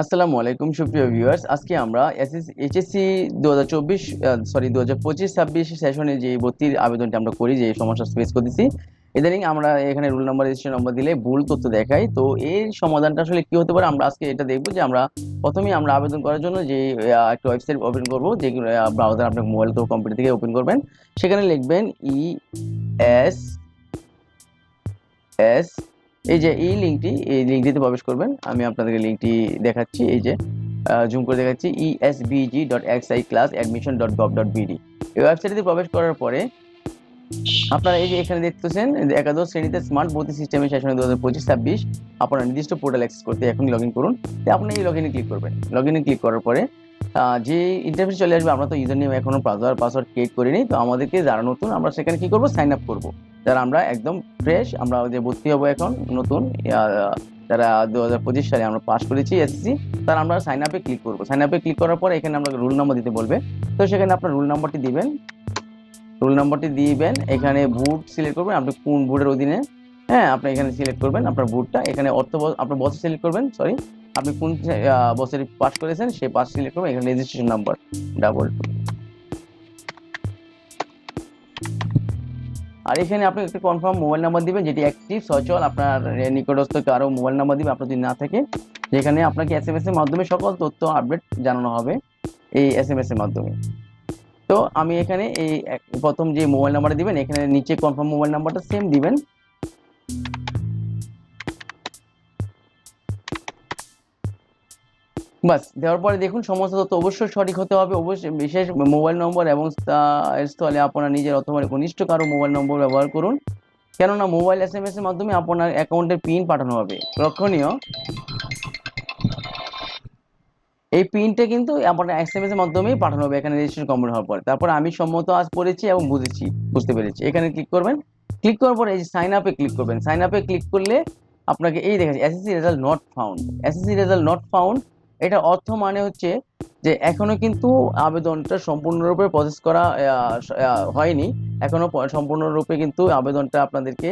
আসসালামু আলাইকুম, সুপ্রিয় ভিউয়ার্স আজকে আমরা এইচএসসি দু হাজার চব্বিশ সরি দু হাজার পঁচিশ, ছাব্বিশ সেশনে যে ভর্তির আবেদনটি আমরা করি, যে সমস্যা ফেস করতেছি। ইদানিং আমরা এখানে রুল নাম্বার রেজিস্ট্রেশন নম্বর দিলে ভুল তথ্য দেখাই। তো এই সমাধানটা আসলে কি হতে পারে? আমরা আজকে এটা দেখব যে আমরা প্রথমেই আমরা আবেদন করার জন্য যে একটা ওয়েবসাইট ওপেন করব, যে ব্রাউজার আপনার মোবাইল তো কম্পিউটার থেকে ওপেন করবেন। সেখানে লিখবেন ই এস এস এই যে এই লিঙ্কটি এই লিঙ্কটিতে প্রবেশ করবেন। আমি আপনাদেরকে লিঙ্কটি দেখাচ্ছি, এই যে জুম করে দেখাচ্ছি ESBG dot X I class admission dot gov dot BD এই ওয়েবসাইটে প্রবেশ করার পরে আপনারা এই যে এখানে দেখতেছেন একাদশ শ্রেণীতে স্মার্ট ভর্তি সিস্টেমের সেশনে দু হাজার পঁচিশ ছাব্বিশ, আপনার নির্দিষ্ট পোর্টাল অ্যাক্সেস করতে এখনই লগ ইন করুন আপনি এই লগ ইনে ক্লিক করবেন। লগ ইনে ক্লিক করার পরে যে ইন্টারফেস চলে আসবে, আমরা তো ইউজার নেম এখনও পাসওয়ার্ড পাসওয়ার্ড ক্রিয়েট করিনি, তো আমাদেরকে যারা নতুন, আমরা সেখানে কি করব? সাইন আপ করব। যারা আমরা একদম ফ্রেশ আমরা যে ভর্তি হব এখন, নতুন যারা দু হাজার পঁচিশ সালে আমরা পাস করেছি এসএসসি তারা আমরা সাইন আপে ক্লিক করব। সাইন আপে ক্লিক করার পর এখানে আমরা রুল নাম্বার দিতে বলবে। তো সেখানে আপনার রুল নাম্বারটি দিবেন। রুল নাম্বারটি দিবেন, এখানে বুট সিলেক্ট করবেন, আপনি কোন বুটের অধীনে হ্যাঁ আপনি এখানে সিলেক্ট করবেন আপনার বুটটা এখানে অর্থ আপনার বছর সিলেক্ট করবেন সরি আপনি কোন বছরে পাস করেছেন, সেই পাস সিলেক্ট করবেন, এখানে রেজিস্ট্রেশন নাম্বার ডাবল টু আর এখানে আপনি একটা কনফার্ম মোবাইল নাম্বার দিবেন, যেটি অ্যাক্টিভ সচল, আপনার নিকটস্থ কারও মোবাইল নাম্বার দিবেন আপনার যদি না থাকে, যেখানে আপনাকে এস এম এস এর মাধ্যমে সকল তথ্য আপডেট জানানো হবে এই এস এম এস এর মাধ্যমে। তো আমি এখানে এই প্রথম যে মোবাইল নাম্বারটা দিবেন, এখানে নিচে কনফার্ম মোবাইল নাম্বারটা সেম দিবেন। বাস, দেওয়ার পরে দেখুন, সমস্ত তথ্য অবশ্যই সঠিক হতে হবে। অবশ্যই বিশেষ মোবাইল নম্বর এবং স্থলে আপনার নিজের অথবা কনিষ্ঠ কারও মোবাইল নম্বর ব্যবহার করুন। কেননা মোবাইল এস এম এস এর মাধ্যমে আপনার অ্যাকাউন্টের পিন পাঠানো হবে। লক্ষণীয়। এই পিনটা কিন্তু আপনার এস এম এস এর মাধ্যমেই পাঠানো হবে, এখানে রেজিস্ট্রেশন কমপ্লিট হওয়ার পরে। তারপর আমি সম্মত আজ পড়েছি এবং বুঝেছি, বুঝতে পেরেছি। এখানে ক্লিক করবেন। ক্লিক করার পরে এই যে সাইন আপে ক্লিক করবেন। সাইন আপে ক্লিক করলে আপনাকে এই দেখাচ্ছে SSC result not found SSC result not found এটা অর্থ মানে হচ্ছে যে এখনও কিন্তু আবেদনটা সম্পূর্ণরূপে প্রসেস করা হয়নি। এখনও সম্পূর্ণরূপে কিন্তু আবেদনটা আপনাদেরকে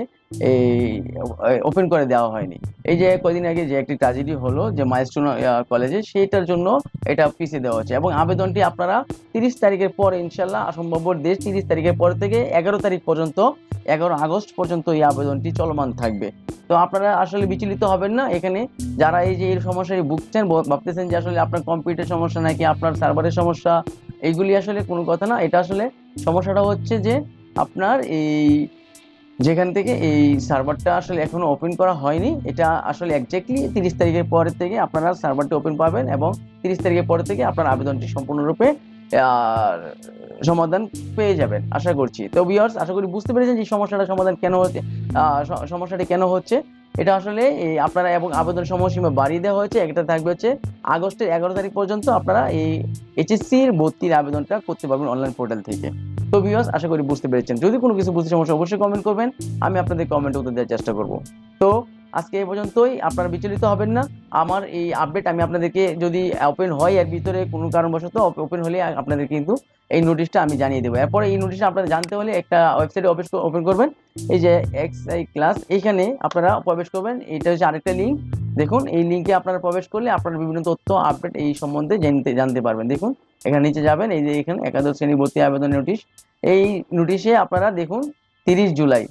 এই ওপেন করে দেওয়া হয়নি। এই যে কদিন আগে যে একটি ট্র্যাজেডি হলো যে মাইলস্টোন কলেজে সেইটার জন্য এটা পিছিয়ে দেওয়া হচ্ছে। এবং আবেদনটি আপনারা তিরিশ তারিখের পর ইনশাল্লাহ সম্ভাব্য দেশ তিরিশ তারিখের পর থেকে এগারো তারিখ পর্যন্ত এগারো আগস্ট পর্যন্ত এই আবেদনটি চলমান থাকবে। তো আপনারা আসলে বিচলিত হবেন না, এখানে যারা এই যে এই সমস্যায় ভুগছেন ভাবতেছেন যে আসলে আপনার কম্পিউটার সমস্যা নাকি আপনার সার্ভারের সমস্যা এইগুলি আসলে কোনো কথা না। এটা আসলে সমস্যাটা হচ্ছে যে আপনার এই যেখান থেকে এই সার্ভারটা আসলে এখনও ওপেন করা হয়নি, এটা আসলে একজ্যাক্টলি তিরিশ তারিখের পরে থেকে আপনারা সার্ভারটি ওপেন পাবেন এবং তিরিশ তারিখের পরে থেকে আপনার আবেদনটি সম্পূর্ণরূপে সমাধান পেয়ে যাবেন, আশা করছি। তো ভিউয়ার্স আশা করি বুঝতে পেরেছেন যে সমস্যাটা সমাধান কেন হচ্ছে সমস্যাটি কেন হচ্ছে। এটা আসলে আপনারা এবং আবেদন সময়সীমা বাড়িয়ে দেওয়া হয়েছে, একটা থাকবে হচ্ছে আগস্টের এগারো তারিখ পর্যন্ত আপনারা এই এইচএসসির ভর্তির আবেদনটা করতে পারবেন অনলাইন পোর্টাল থেকে। তো ভিউয়ার্স আশা করি বুঝতে পেরেছেন। যদি কোনো কিছু বুঝতে সমস্যা, অবশ্যই কমেন্ট করবেন। আমি আপনাদের কমেন্ট উত্তর দেওয়ার চেষ্টা করব। তো আজকে এই পর্যন্তই। আপনারা বিচলিত হবেন না। আমার এই আপডেট আমি আপনাদেরকে যদি ওপেন হয়, এর ভিতরে কোনো কারণবশত ওপেন হলে আপনাদের কিন্তু এই নোটিশটা আমি জানিয়ে দেবো। এরপরে এই নোটিশটা আপনারা জানতে হলে একটা ওয়েবসাইটে ওপেন করবেন। এই যে এক্স আই ক্লাস এইখানে আপনারা প্রবেশ করবেন। এটা হচ্ছে আরেকটা লিঙ্ক দেখুন, এই লিঙ্কে আপনারা প্রবেশ করলে আপনারা বিভিন্ন তথ্য আপডেট এই সম্বন্ধে জানতে জানতে পারবেন। দেখুন, এখানে নিচে যাবেন। এই যে এখানে একাদশ শ্রেণি ভর্তি আবেদন নোটিশ এই নোটিশে আপনারা দেখুন, তিরিশ জুলাই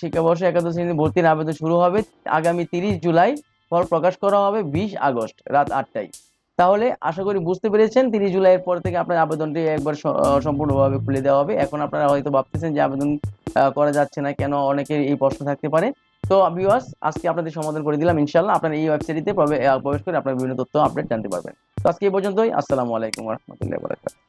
শিক্ষাবর্ষ একাদশ শ্রেণি ভর্তির আবেদন শুরু হবে আগামী তিরিশ জুলাই। ফল প্রকাশ করা হবে বিশ আগস্ট, রাত আটটায়। তাহলে আশা করি বুঝতে পেরেছেন, তিরিশ জুলাইয়ের পর থেকে আপনার আবেদনটি একবার সম্পূর্ণভাবে খুলে দেওয়া হবে। এখন আপনারা হয়তো ভাবতেছেন যে আবেদন করা যাচ্ছে না, কেন অনেকের এই প্রশ্ন থাকতে পারে। তো ভিউয়ার্স আজকে আপনাদের সমাধান করে দিলাম ইনশাল্লাহ আপনারা এই ওয়েবসাইটে প্রবেশ করে আপনার বিভিন্ন তথ্য আপডেট জানতে পারবেন। তো, আজকে এই পর্যন্তই। আসসালামু আলাইকুম রহমতুল্লাহ